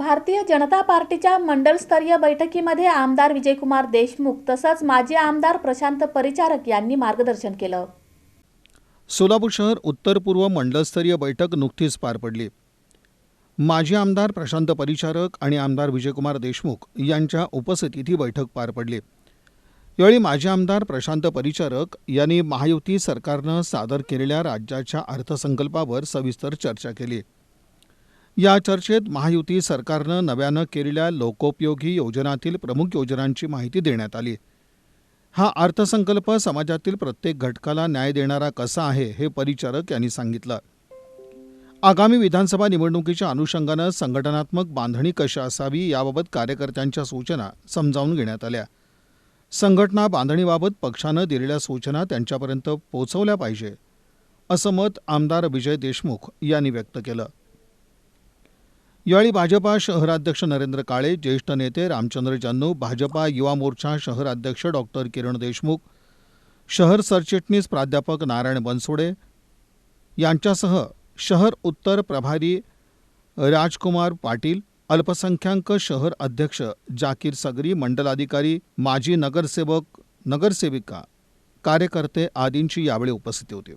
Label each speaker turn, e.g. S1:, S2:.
S1: भारतीय जनता पार्टीच्या मंडलस्तरीय बैठकीमध्ये आमदार विजयकुमार देशमुख तसंच माजी आमदार प्रशांत परिचारक यांनी मार्गदर्शन केलं.
S2: सोलापूर शहर उत्तर पूर्व मंडलस्तरीय बैठक नुकतीच पार पडली. माजी आमदार प्रशांत परिचारक आणि आमदार विजयकुमार देशमुख यांच्या उपस्थितीत ही बैठक पार पडली. यावेळी माजी आमदार प्रशांत परिचारक यांनी महायुती सरकारनं सादर केलेल्या राज्याच्या अर्थसंकल्पावर सविस्तर चर्चा केली. या चर्चेत महायुती सरकारनं नव्यानं केलेल्या लोकोपयोगी योजनातील प्रमुख योजनांची माहिती देण्यात आली. हा अर्थसंकल्प समाजातील प्रत्येक घटकाला न्याय देणारा कसा आहे हे परिचारक यांनी सांगितलं. आगामी विधानसभा निवडणुकीच्या अनुषंगानं संघटनात्मक बांधणी कशी असावी याबाबत कार्यकर्त्यांच्या सूचना समजावून घेण्यात आल्या. संघटना बांधणीबाबत पक्षानं दिलेल्या सूचना त्यांच्यापर्यंत पोहोचवल्या पाहिजे असं मत आमदार विजय देशमुख यांनी व्यक्त केलं. यावेळी भाजपा शहराध्यक्ष नरेंद्र काळे ज्येष्ठ नेते रामचंद्र जन्नू भाजपा युवा मोर्चा शहराध्यक्ष डॉक्टर किरण देशमुख शहर सरचिटणीस प्राध्यापक नारायण बनसोडे यांच्यासह शहर उत्तर प्रभारी राजकुमार पाटील अल्पसंख्याक शहर अध्यक्ष जाकीर सगरी मंडलाधिकारी माजी नगरसेवक नगरसेविका कार्यकर्ते आदींची यावेळी उपस्थिती होती.